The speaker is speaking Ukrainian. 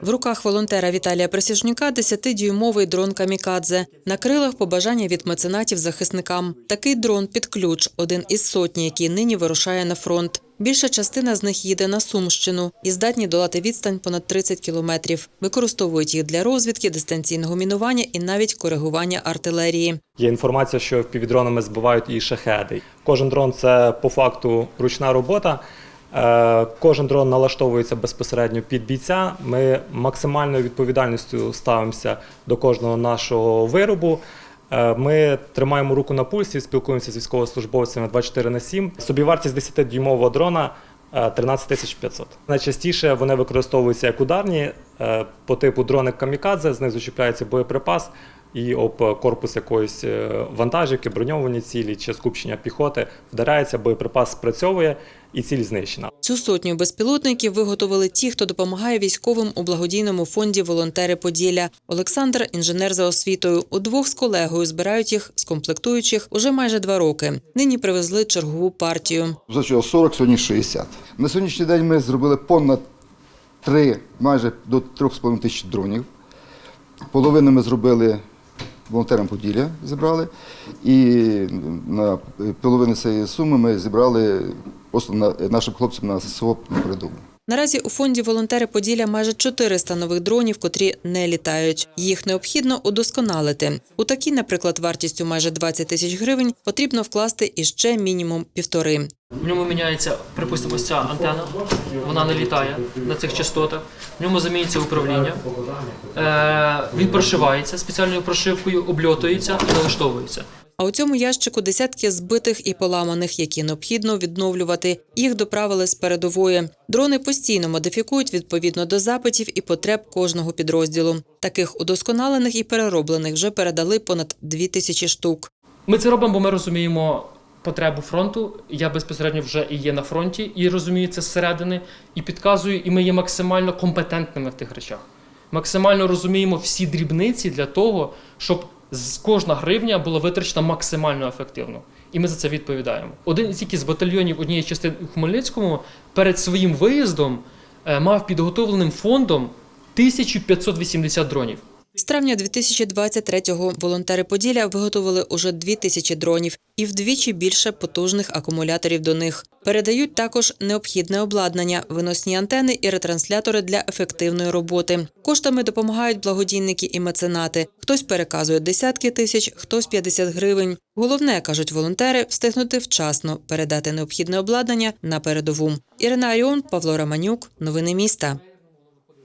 В руках волонтера Віталія Присяжнюка 10-дюймовий дрон «Камікадзе». На крилах побажання від меценатів захисникам. Такий дрон під ключ – один із сотні, який нині вирушає на фронт. Більша частина з них їде на Сумщину і здатні долати відстань понад 30 кілометрів. Використовують їх для розвідки, дистанційного мінування і навіть коригування артилерії. Є інформація, що впівдронами збивають і шахеди. Кожен дрон це по факту ручна робота. Е, Кожен дрон налаштовується безпосередньо під бійця. Ми максимальною відповідальністю ставимося до кожного нашого виробу. Е, Ми тримаємо руку на пульсі, спілкуємося з військовослужбовцями 24 на 7. Собівартість 10-дюймового дрона е, 13 тисяч 500. Найчастіше вони використовуються як ударні е, по типу дрони камікадзе, знизу чіпляється боєприпас і об корпус якоїсь е, вантажівки, броньовані цілі чи скупчення піхоти вдаряється, боєприпас спрацьовує і ціль знищена. Цю сотню безпілотників виготовили ті, хто допомагає військовим у благодійному фонді «Волонтери Поділля». Олександр – інженер за освітою. Удвох з колегою збирають їх з комплектуючих уже майже два роки. Нині привезли чергову партію. Спочатку 40, сьогодні 60. На сьогоднішній день ми зробили понад 3, майже до 3,5 тисяч дронів. Половину ми зробили волонтерам Поділля, зібрали. І на половину цієї суми ми зібрали просто на, нашим хлопцям на ССО на передову. Наразі у фонді «Волонтери Поділля» майже 400 нових дронів, котрі не літають. Їх необхідно удосконалити. У такі, наприклад, вартістю майже 20 тисяч гривень потрібно вкласти іще мінімум півтори. В ньому міняється, припустимо, ось ця антенна, вона не літає на цих частотах. В ньому замінюється управління. Е, він прошивається спеціальною прошивкою, обльотується і налаштовується. А у цьому ящику десятки збитих і поламаних, які необхідно відновлювати. Їх доправили з передової. Дрони постійно модифікують відповідно до запитів і потреб кожного підрозділу. Таких удосконалених і перероблених вже передали понад дві тисячі штук. Ми це робимо, бо ми розуміємо потребу фронту. Я безпосередньо вже і є на фронті, і розумію це зсередини, і підказую, і ми є максимально компетентними в тих речах. Максимально розуміємо всі дрібниці для того, щоб кожна гривня була витрачена максимально ефективно. І ми за це відповідаємо. Один тільки з батальйонів однієї частини у Хмельницькому перед своїм виїздом е, мав підготовленим фондом 1580 дронів. З травня 2023-го волонтери Поділля виготовили уже дві тисячі дронів і вдвічі більше потужних акумуляторів до них. Передають також необхідне обладнання, виносні антени і ретранслятори для ефективної роботи. Коштами допомагають благодійники і меценати. Хтось переказує десятки тисяч, хтось 50 гривень. Головне, кажуть волонтери, встигнути вчасно передати необхідне обладнання на передову. Ірина Аріон, Павло Романюк. Новини міста.